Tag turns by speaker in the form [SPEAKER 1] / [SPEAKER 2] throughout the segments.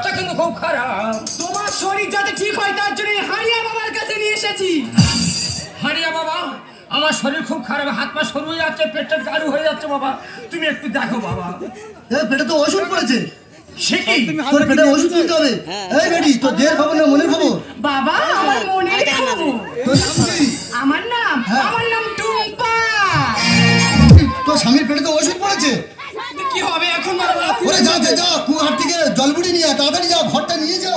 [SPEAKER 1] শরীরটা কিন্তু খুব খারাপ।
[SPEAKER 2] তোমার শরীর যাতে ঠিক হয় তার জন্য হারিয়া বাবার কাছে নিয়ে এসেছি।
[SPEAKER 1] হারিয়া বাবা আমার শরীর খুব খারাপ হাত পা সরু হয়ে যাচ্ছে পেটটা গাড়ু হয়ে যাচ্ছে বাবা। তুমি একটু দেখো বাবা।
[SPEAKER 3] এ, পেটে তো ওষুধ পড়েছে।
[SPEAKER 1] সে কি?
[SPEAKER 3] তোর পেটে ওষুধ তুলতে হবে। এই বেটি তোর দেহের খবর না মনের খবর?
[SPEAKER 2] বাবা আমার মনের খবর।
[SPEAKER 3] তোর নাম কি?
[SPEAKER 2] আমার নাম?
[SPEAKER 3] হ্যাঁ।
[SPEAKER 2] আমার নাম টুম্পা।
[SPEAKER 3] তোর স্বামীর পেটে তো ওষুধ পড়েছে
[SPEAKER 2] কি হবে এখন বাবা
[SPEAKER 3] ওরে যা যা যা কুয়ার থেকে জল বুড়ি নিয়ে তাড়াতাড়ি যা ঘরটা নিয়ে যা।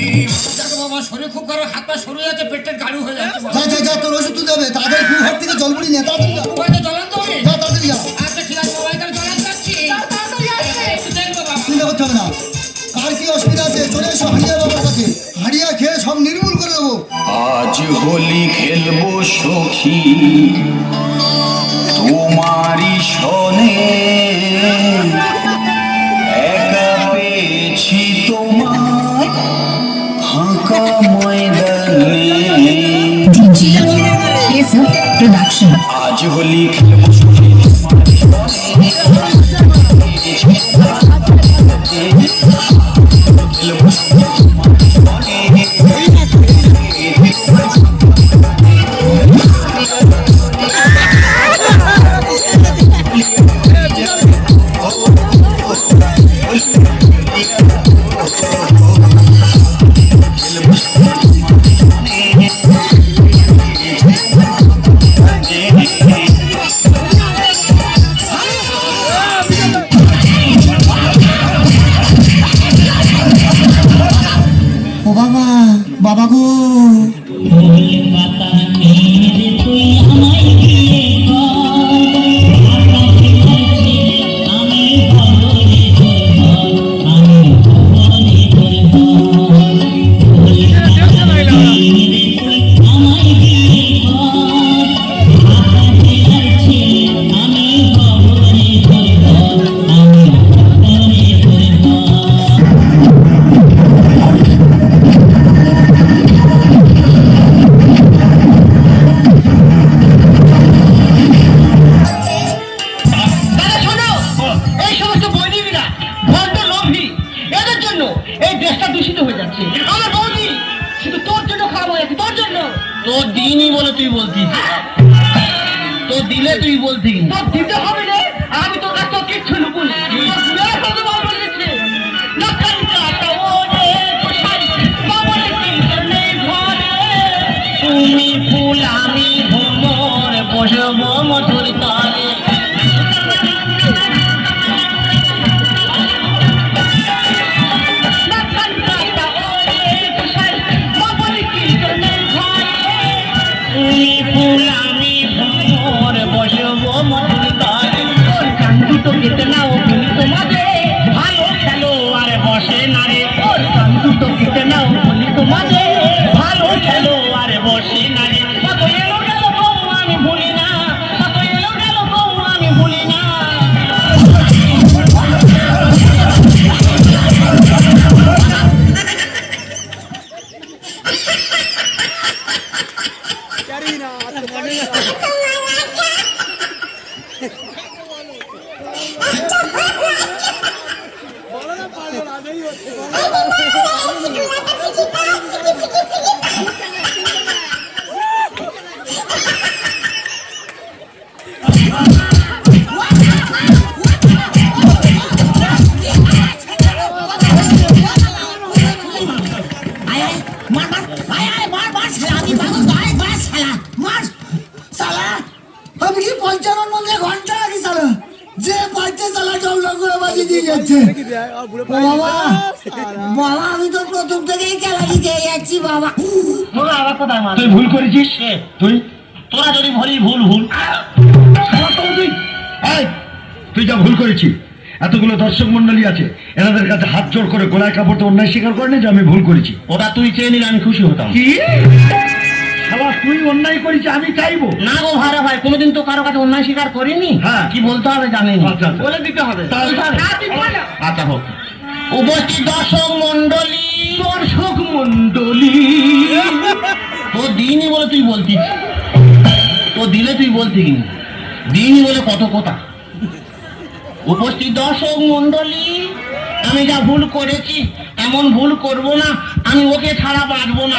[SPEAKER 1] এই দেখো বাবা শরীর খুব খারাপ হাত পা সরু যাচ্ছে পেটটা গাড়ু হয়ে যাচ্ছে
[SPEAKER 3] যা যা যা তোর ওষুধ তুলতে হবে। তাড়াতাড়ি কুয়ার থেকে জল বুড়ি নিয়ে তাড়াতাড়ি যা।
[SPEAKER 1] হয়তো তো
[SPEAKER 3] যা তাড়াতাড়ি যা।
[SPEAKER 1] আচ্ছা ঠিক আছে বাবা এখানে চলান যাচ্ছি একটু দেখব বাবা।
[SPEAKER 3] চিন্তা করতে হবে না। কার কি অসুবিধা আছে? চলে এসো হারিয়া বাবার কাছে। হারিয়া খেয়ে সব নির্মূল করে দেবো।
[SPEAKER 4] আজ হোলি খেলব সখী। তোমারই সনে আজ হোলি খেলব সখী তোমারই
[SPEAKER 5] দিনই বলে তুই বলছিস তো দিলে তুই
[SPEAKER 2] তোর দিতে হবে রে। আমি তোর কাছে কিচ্ছু লুকুন
[SPEAKER 3] 你我。বাবা আমি তো প্রথম থেকেই খেলা দিতে যাচ্ছি বাবা
[SPEAKER 4] তুই ভুল করেছিস তুই
[SPEAKER 5] তোরা যদি ভরি ভুল ভুল
[SPEAKER 4] তুই যা ভুল করেছিস। এতগুলো দর্শক মন্ডলী আছে এনাদের কাছে হাত জোড় করে গোলায় কাপড় তো অন্যায় স্বীকার করেনি যে আমি ভুল করেছি।
[SPEAKER 5] ওটা তুই চেয়ে নিলে আমি খুশি হতাম।
[SPEAKER 4] কি? শালা তুই অন্যায় করেছিস আমি চাইব।
[SPEAKER 5] না গো ভাড়া ভাই কোনোদিন তো কারও কাছে অন্যায় স্বীকার করিনি।
[SPEAKER 4] হ্যাঁ।
[SPEAKER 5] কি বলতে হবে জানেন
[SPEAKER 4] আচ্ছা, আচ্ছা।
[SPEAKER 5] বলে দিতে হবে। আচ্ছা হোক। উপস্থিত দর্শক মন্ডলী
[SPEAKER 4] দর্শক মন্ডলী
[SPEAKER 5] তো দিনই বলে তুই বলতিস। তো দিলে তুই বলতি কিনা দিনই বলে কত কথা। উপস্থিত দর্শক মন্ডলী আমি যা ভুল করেছি, এমন ভুল করব না, আমি ওকে ছাড়া বাঁচব না।